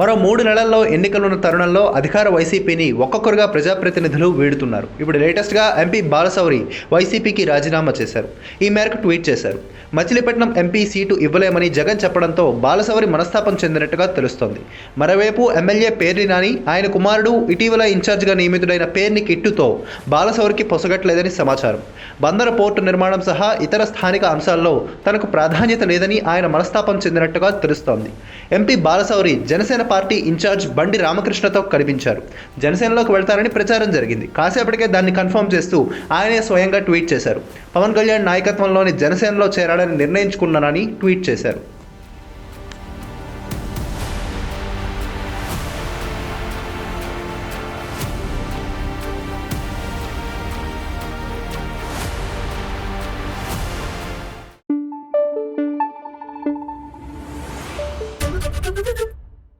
మరో మూడు నెలల్లో ఎన్నికలున్న తరుణంలో అధికార వైసీపీని ఒక్కొక్కరుగా ప్రజాప్రతినిధులు వీడుతున్నారు. ఇప్పుడు లేటెస్ట్గా ఎంపీ బాలసౌరి వైసీపీకి రాజీనామా చేశారు. ఈ మేరకు ట్వీట్ చేశారు. మచిలీపట్నం ఎంపీ సీటు ఇవ్వలేమని జగన్ చెప్పడంతో బాలసౌరి మనస్తాపం చెందినట్టుగా తెలుస్తోంది. మరోవైపు ఎమ్మెల్యే పేర్ని నాని ఆయన కుమారుడు ఇటీవల ఇన్ఛార్జిగా నియమితుడైన పేర్ని కిట్టుతో బాలసౌరికి పొసగట్లేదని సమాచారం. బందర పోర్టు నిర్మాణం సహా ఇతర స్థానిక అంశాల్లో తనకు ప్రాధాన్యత లేదని ఆయన మనస్తాపం చెందినట్టుగా తెలుస్తోంది. MP Balashowry Janasena party in charge Bandi రామకృష్ణతో కనిపించారు. జనసేనలోకి వెళ్తారని ప్రచారం జరిగింది. కాసేపటికే దాన్ని కన్ఫర్మ్ చేస్తూ ఆయనే స్వయంగా ట్వీట్ చేశారు. పవన్ కళ్యాణ్ నాయకత్వంలోని జనసేనలో చేరాలని నిర్ణయించుకున్నానని ట్వీట్ చేశారు.